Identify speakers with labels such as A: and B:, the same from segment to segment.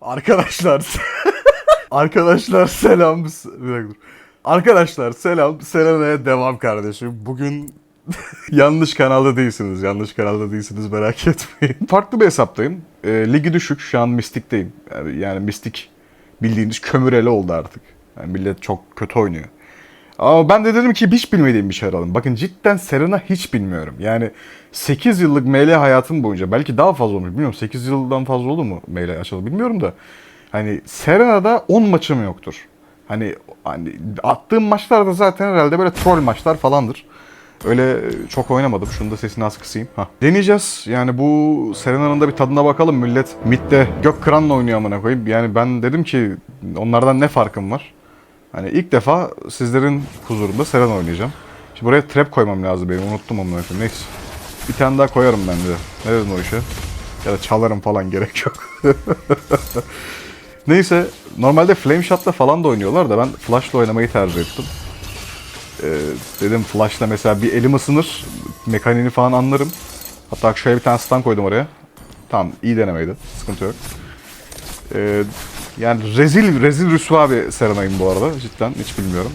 A: Arkadaşlar Arkadaşlar selam. Bir dakika dur. Arkadaşlar selam. Selena'ya devam kardeşim. Bugün yanlış kanalda değilsiniz. Yanlış kanalda değilsiniz merak etmeyin. Farklı bir hesaptayım. E, ligi düşük. Şu an Mystic'teyim. Yani, yani Mystic bildiğiniz kömüreli oldu artık. Yani millet çok kötü oynuyor. Ama ben de dedim ki hiç bilmediğim bir şey aralım. Bakın cidden Serena hiç bilmiyorum. Yani 8 yıllık ML hayatım boyunca belki daha fazla olmuş. Bilmiyorum 8 yıldan fazla oldu mu ML açalı bilmiyorum da. Hani Serena'da 10 maçım yoktur. Hani, hani attığım maçlar da zaten herhalde böyle troll maçlar falandır. Öyle çok oynamadım. Şunu da sesini az kısayım. Hah. Deneyeceğiz. Yani bu Serena'nın da bir tadına bakalım. Millet midde gök kıranla oynuyor amına koyayım. Yani ben dedim ki onlardan ne farkım var? Hani ilk defa sizlerin huzurunda Serena oynayacağım. Şimdi buraya trap koymam lazım benim. Unuttum onu. Neyse. Bir tane daha koyarım ben de. Ne dedim o işe? Ya da çalarım falan gerek yok. Neyse. Normalde Flame Shot'la falan da oynuyorlar da ben Flash'la oynamayı tercih ettim. Ee, dedim Flash'la mesela bir elim ısınır. Mekaniğini falan anlarım. Hatta şöyle bir tane stun koydum oraya. Tamam iyi denemeydi. Sıkıntı yok. Ee, yani rezil rezil rüsva bir Serenay'ım bu arada. Cidden hiç bilmiyorum.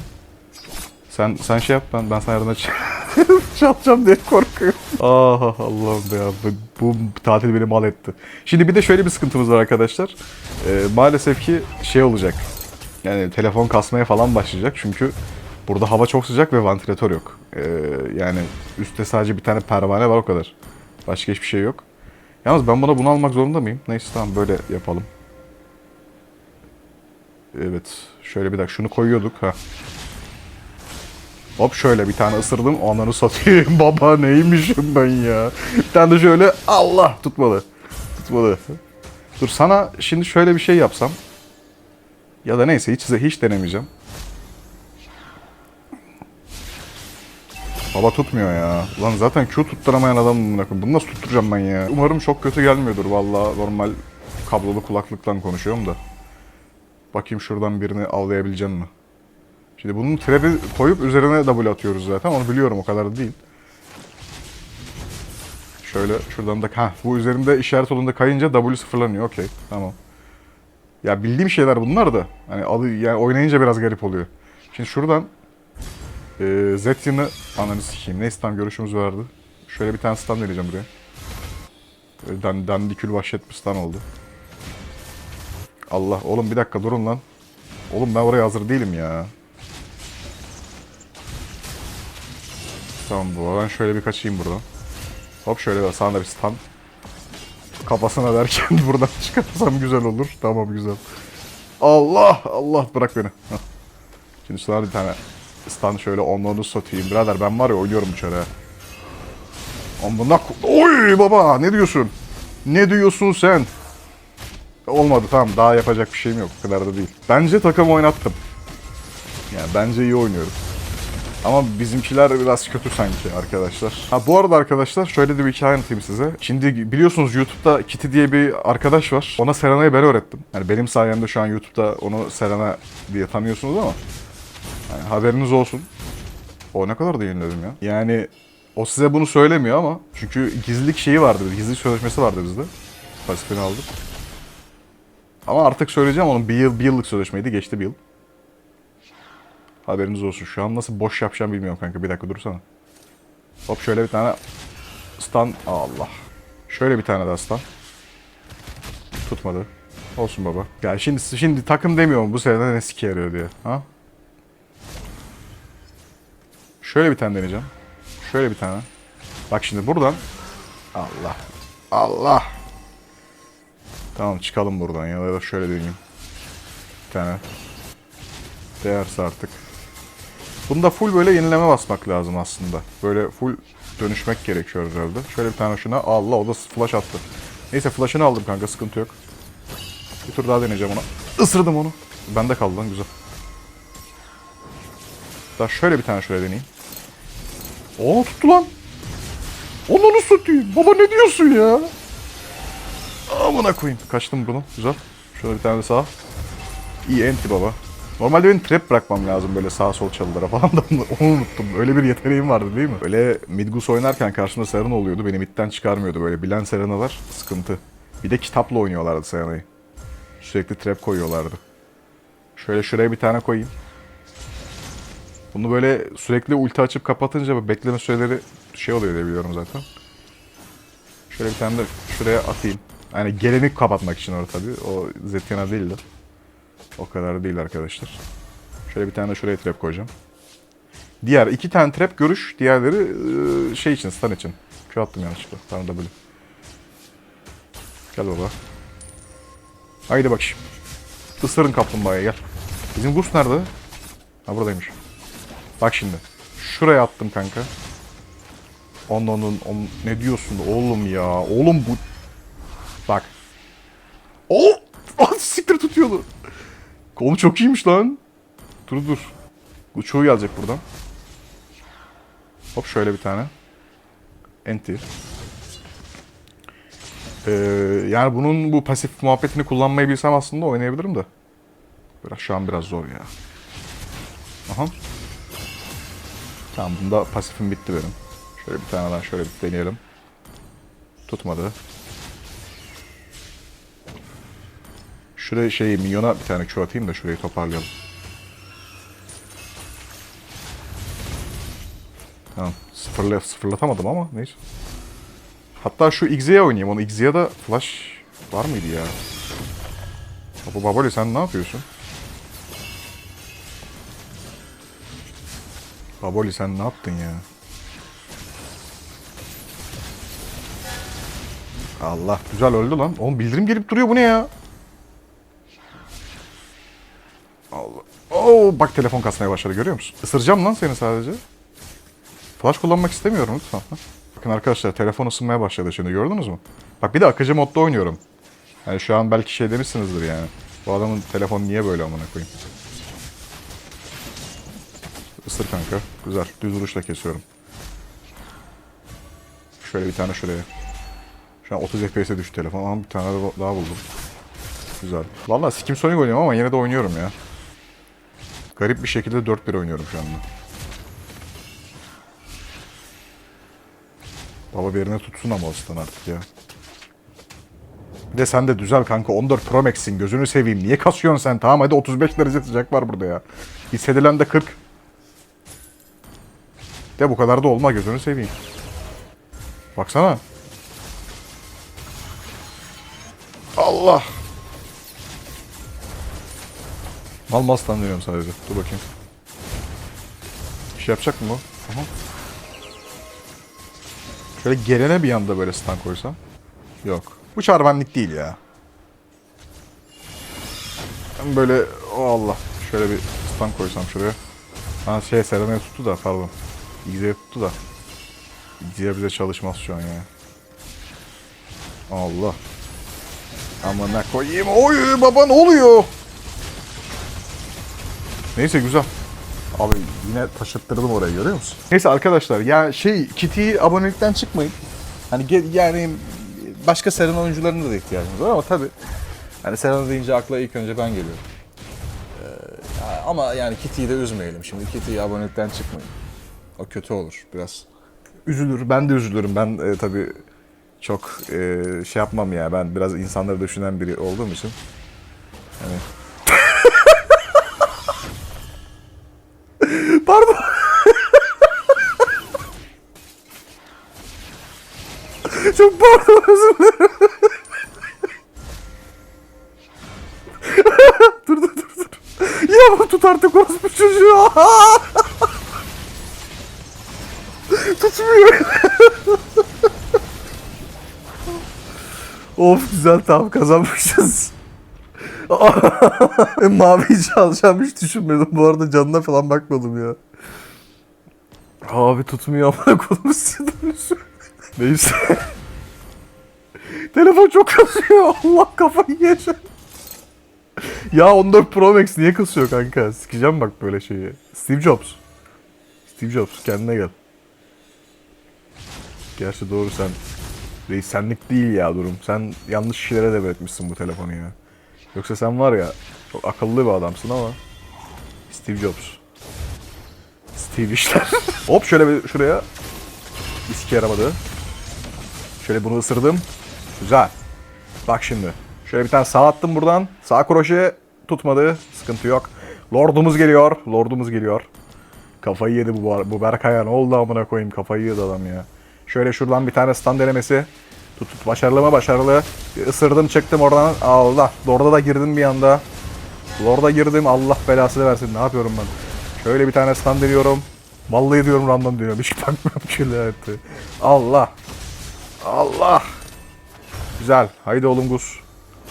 A: Sen sen şey yap ben ben sana yardım. Çalacağım diye korkuyorum. Ah Allah'ım ya bu, bu tatil beni mal etti. Şimdi bir de şöyle bir sıkıntımız var arkadaşlar. Ee, maalesef ki şey olacak. Yani telefon kasmaya falan başlayacak çünkü burada hava çok sıcak ve vantilatör yok. Ee, yani üstte sadece bir tane pervane var o kadar. Başka hiçbir şey yok. Yalnız ben buna bunu almak zorunda mıyım? Neyse tamam böyle yapalım. Evet. Şöyle bir dakika şunu koyuyorduk. ha. Hop şöyle bir tane ısırdım. Onları satayım. Baba neymişim ben ya. Bir tane de şöyle Allah tutmadı. Tutmadı. Dur sana şimdi şöyle bir şey yapsam. Ya da neyse hiç hiç denemeyeceğim. Baba tutmuyor ya. Ulan zaten Q tutturamayan adamım koyayım. Bunu nasıl tutturacağım ben ya? Umarım çok kötü gelmiyordur valla. Normal kablolu kulaklıktan konuşuyorum da. Bakayım şuradan birini avlayabileceğim mi? Şimdi bunun trap'i koyup üzerine W atıyoruz zaten. Onu biliyorum o kadar da değil. Şöyle şuradan da ha bu üzerinde işaret olduğunda kayınca W sıfırlanıyor. Okey. Tamam. Ya bildiğim şeyler bunlar da. Hani alı yani oynayınca biraz garip oluyor. Şimdi şuradan e, Zetyin'i ananı sikeyim. Neyse tam görüşümüz vardı. Şöyle bir tane stun vereceğim buraya. Böyle dan, dandikül vahşet bir stun oldu. Allah oğlum bir dakika durun lan. Oğlum ben oraya hazır değilim ya. Tamam bu. Ben şöyle bir kaçayım buradan. Hop şöyle bir sağında bir stun. Kafasına derken buradan çıkarsam güzel olur. Tamam güzel. Allah Allah bırak beni. Şimdi sana bir tane stun şöyle onluğunu satayım. Birader ben var ya oynuyorum içeri. Amına Oy baba ne diyorsun? Ne diyorsun sen? Olmadı tamam daha yapacak bir şeyim yok. O kadar da değil. Bence takım oynattım. Yani bence iyi oynuyorum. Ama bizimkiler biraz kötü sanki arkadaşlar. Ha bu arada arkadaşlar şöyle de bir hikaye anlatayım size. Şimdi biliyorsunuz YouTube'da Kitty diye bir arkadaş var. Ona Serena'yı ben öğrettim. Yani benim sayemde şu an YouTube'da onu Serena diye tanıyorsunuz ama yani haberiniz olsun. O ne kadar da yeniledim ya. Yani o size bunu söylemiyor ama çünkü gizlilik şeyi vardı, gizlilik sözleşmesi vardı bizde. Pasifini aldık. Ama artık söyleyeceğim onun bir yıl bir yıllık sözleşmeydi. Geçti bir yıl. Haberiniz olsun. Şu an nasıl boş yapacağım bilmiyorum kanka. Bir dakika dursana. Hop şöyle bir tane stun. Allah. Şöyle bir tane daha stun. Tutmadı. Olsun baba. Ya şimdi şimdi takım demiyorum bu sene ne sike yarıyor diye. Ha? Şöyle bir tane deneyeceğim. Şöyle bir tane. Bak şimdi buradan. Allah. Allah. Tamam çıkalım buradan ya da şöyle deneyeyim. Bir tane. Değerse artık. Bunda full böyle yenileme basmak lazım aslında. Böyle full dönüşmek gerekiyor herhalde. Şöyle bir tane şuna. Allah o da flash attı. Neyse flash'ını aldım kanka sıkıntı yok. Bir tur daha deneyeceğim ona. Isırdım onu. Bende kaldı lan güzel. Daha şöyle bir tane şöyle deneyeyim. Oo tuttu lan. Onu nasıl satayım? Baba ne diyorsun ya? Amına koyayım. Kaçtım bunu. Güzel. Şöyle bir tane de sağ. İyi enti baba. Normalde benim trap bırakmam lazım böyle sağ sol çalılara falan da onu unuttum. Öyle bir yeteneğim vardı değil mi? Öyle midgus oynarken karşımda Serena oluyordu. Beni midden çıkarmıyordu böyle. Bilen Serena'lar sıkıntı. Bir de kitapla oynuyorlardı Serena'yı. Sürekli trap koyuyorlardı. Şöyle şuraya bir tane koyayım. Bunu böyle sürekli ulti açıp kapatınca bekleme süreleri şey oluyor diye biliyorum zaten. Şöyle bir tane de şuraya atayım. Yani geleni kapatmak için orada tabii. O Zetina değildi. O kadar değil arkadaşlar. Şöyle bir tane de şuraya trap koyacağım. Diğer iki tane trap görüş, diğerleri ıı, şey için, stun için. Q attım yanlışlıkla. Tamam W. Gel baba. Haydi bak şimdi. Isırın kaplumbağaya gel. Bizim Gus nerede? Ha buradaymış. Bak şimdi. Şuraya attım kanka. Onun on, ne diyorsun oğlum ya? Oğlum bu Bak. Oh! Siktir tutuyordu. Kolu çok iyiymiş lan. Dur dur. Bu çoğu gelecek buradan. Hop şöyle bir tane. Enti. Ee, yani bunun bu pasif muhabbetini kullanmayı bilsem aslında oynayabilirim de. Biraz şu an biraz zor ya. Aha. Tamam bunda pasifim bitti benim. Şöyle bir tane daha şöyle bir deneyelim. Tutmadı. Şuraya şey minyona bir tane Q atayım da şurayı toparlayalım. Tamam. Sıfırla, sıfırlatamadım ama neyse. Hatta şu X'ye oynayayım. Onu X'ye da flash var mıydı ya? Baba Baboli sen ne yapıyorsun? Baboli sen ne yaptın ya? Allah güzel öldü lan. Oğlum bildirim gelip duruyor bu ne ya? Oo bak telefon kasmaya başladı görüyor musun? Isıracağım lan seni sadece. Flash kullanmak istemiyorum lütfen. Bakın arkadaşlar telefon ısınmaya başladı şimdi gördünüz mü? Bak bir de akıcı modda oynuyorum. Yani şu an belki şey demişsinizdir yani. Bu adamın telefonu niye böyle amına koyayım? Isır kanka. Güzel. Düz vuruşla kesiyorum. Şöyle bir tane şuraya. Şu an 30 FPS'e düştü telefon ama bir tane daha buldum. Güzel. Vallahi Sikim Sonic oynuyorum ama yine de oynuyorum ya. Garip bir şekilde 4-1 oynuyorum şu anda. Baba birine tutsun ama Aslan artık ya. Bir de sen de düzel kanka 14 Pro Max'in gözünü seveyim. Niye kasıyorsun sen? Tamam hadi 35 derece sıcak var burada ya. Hissedilen de 40. De bu kadar da olma gözünü seveyim. Baksana. Allah. Mal mal sanıyorum sadece. Dur bakayım. Bir şey yapacak mı bu? Aha. Şöyle gelene bir anda böyle stun koysam. Yok. Bu çarbenlik değil ya. Ben böyle o Allah. Şöyle bir stun koysam şuraya. Ha şey Serena'ya tuttu da pardon. İgze'ye tuttu da. İgze'ye bize çalışmaz şu an ya. Allah. Amına koyayım. Oy baba ne oluyor? Neyse güzel. Abi yine taşıttırdım orayı görüyor musun? Neyse arkadaşlar ya şey Kitty'yi abonelikten çıkmayın. Hani yani başka Serena oyuncularına da ihtiyacımız var ama tabii hani Serena deyince akla ilk önce ben geliyorum. Ee, ama yani Kitty'yi de üzmeyelim şimdi. Kitty'yi abonelikten çıkmayın. O kötü olur biraz. Üzülür. Ben de üzülürüm. Ben e, tabii çok e, şey yapmam ya. Ben biraz insanları düşünen biri olduğum için. Hani Pardon. Çok pardon özür dilerim. dur dur dur dur. Ya tut artık orospu çocuğu. Tutmuyor. of güzel tamam kazanmışız. Maviyi çalacağım hiç düşünmedim. Bu arada canına falan bakmadım ya. Abi tutmuyor kolumu sinirlisi. Neyse. Telefon çok kasıyor. Allah kafayı yiyeceğim. ya 14 Pro Max niye kasıyor kanka? Sikeceğim bak böyle şeyi. Steve Jobs. Steve Jobs kendine gel. Gerçi doğru sen Reis senlik değil ya durum. Sen yanlış kişilere devretmişsin bu telefonu ya. Yoksa sen var ya çok akıllı bir adamsın ama Steve Jobs. Steve işler. Hop şöyle bir şuraya. Sike yaramadı. Şöyle bunu ısırdım. Güzel. Bak şimdi. Şöyle bir tane sağ attım buradan. Sağ kroşe tutmadı. Sıkıntı yok. Lordumuz geliyor. Lordumuz geliyor. Kafayı yedi bu, bu Berkay'a. Ne oldu amına koyayım? Kafayı yedi adam ya. Şöyle şuradan bir tane stand denemesi. Tut, tut. Başarılı mı? Başarılı. Bir ısırdım çıktım oradan. Allah. Lord'a da girdim bir anda. Lord'a girdim. Allah belasını versin. Ne yapıyorum ben? Şöyle bir tane stand deniyorum. Vallahi diyorum random diyorum. Hiç takmıyorum şöyle etti. Allah. Allah. Güzel. Haydi oğlum Gus.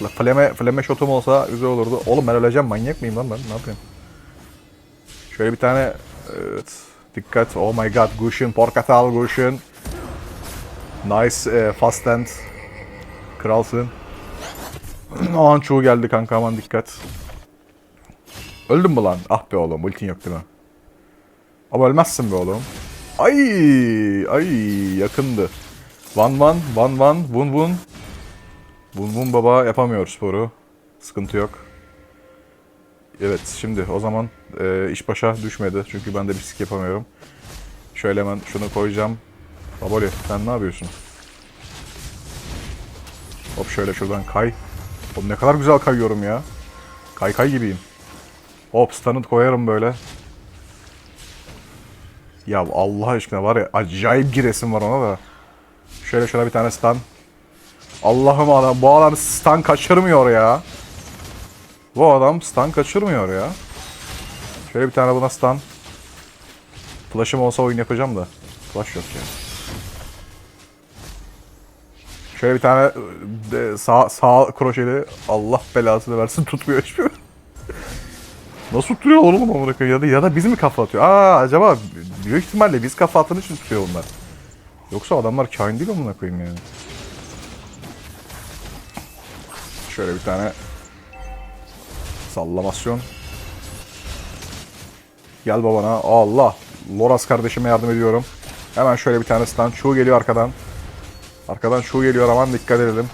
A: La Flame, flame shotum olsa güzel olurdu. Oğlum ben öleceğim. Manyak mıyım lan ben? Ne yapayım? Şöyle bir tane... Evet. Dikkat. Oh my god. Gushin. Porkatal Gushin. Nice. E, fast end. Kralsın. o an çoğu geldi kanka aman dikkat. Öldün mü lan? Ah be oğlum ultin yok değil mi? Ama ölmezsin be oğlum. Ay ay yakındı. Van van van van vun vun. Vun baba yapamıyor sporu. Sıkıntı yok. Evet şimdi o zaman e, iş başa düşmedi. Çünkü ben de bisik yapamıyorum. Şöyle hemen şunu koyacağım. Baboli sen ne yapıyorsun? Hop şöyle şuradan kay. Oğlum ne kadar güzel kayıyorum ya. Kay kay gibiyim. Hop stun'ı koyarım böyle. Ya Allah aşkına var ya acayip giresim var ona da. Şöyle şuna bir tane stun. Allah'ım adam bu adam stun kaçırmıyor ya. Bu adam stun kaçırmıyor ya. Şöyle bir tane buna stun. Flash'ım olsa oyun yapacağım da. Flash yok ya. Şöyle bir tane de, sağ, sağ kroşeli Allah belasını versin tutmuyor hiçbir. Nasıl tutturuyor oğlum amına koyayım? ya da ya da biz mi kafa atıyor? Aa acaba büyük ihtimalle biz kafa attığın için tutuyor onlar. Yoksa adamlar kain değil amına koyayım yani. Şöyle bir tane sallamasyon. Gel babana. Allah. Loras kardeşime yardım ediyorum. Hemen şöyle bir tane stun. Şu geliyor arkadan. Arkadan şu geliyor aman dikkat edelim.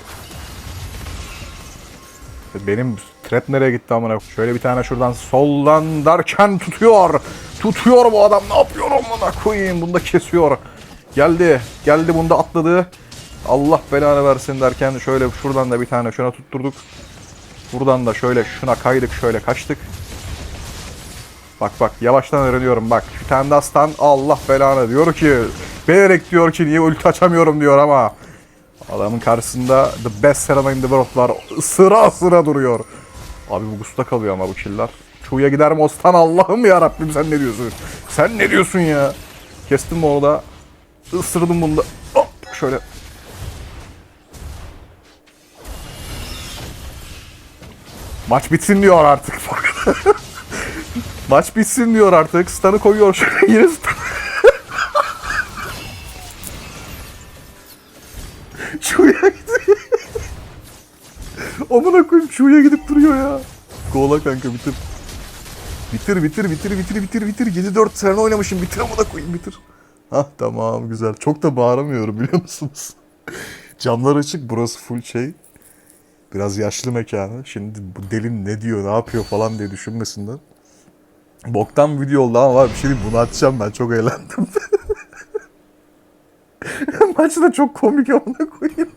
A: Benim trap nereye gitti amına? Şöyle bir tane şuradan soldan derken tutuyor. Tutuyor bu adam. Ne yapıyor amına koyayım? Bunu da kesiyor. Geldi. Geldi bunda atladı. Allah belanı versin derken şöyle şuradan da bir tane şuna tutturduk. Buradan da şöyle şuna kaydık şöyle kaçtık. Bak bak yavaştan öğreniyorum bak. Bir Allah belanı diyor ki Belerek diyor ki niye ulti açamıyorum diyor ama Adamın karşısında the best Serena in the world var. Sıra sıra duruyor. Abi bu gusta kalıyor ama bu killer. Çuğ'ya gider mi Ostan Allah'ım ya Rabbim sen ne diyorsun? Sen ne diyorsun ya? Kestim mi orada? Isırdım bunda. Hop şöyle. Maç bitsin diyor artık. Maç bitsin diyor artık. Stun'ı koyuyor şöyle yine stun. Şuya gidiyor. Amına koyayım şuya gidip duruyor ya. Kola kanka bitir. Bitir bitir bitir bitir bitir bitir. 7-4 sene oynamışım bitir amına koyayım bitir. Hah tamam güzel. Çok da bağıramıyorum biliyor musunuz? Camlar açık burası full şey. Biraz yaşlı mekanı. Şimdi bu delin ne diyor ne yapıyor falan diye düşünmesinler. Boktan video oldu ama var bir şey diyeyim bunu atacağım ben çok eğlendim. Maç da çok komik amına koyayım.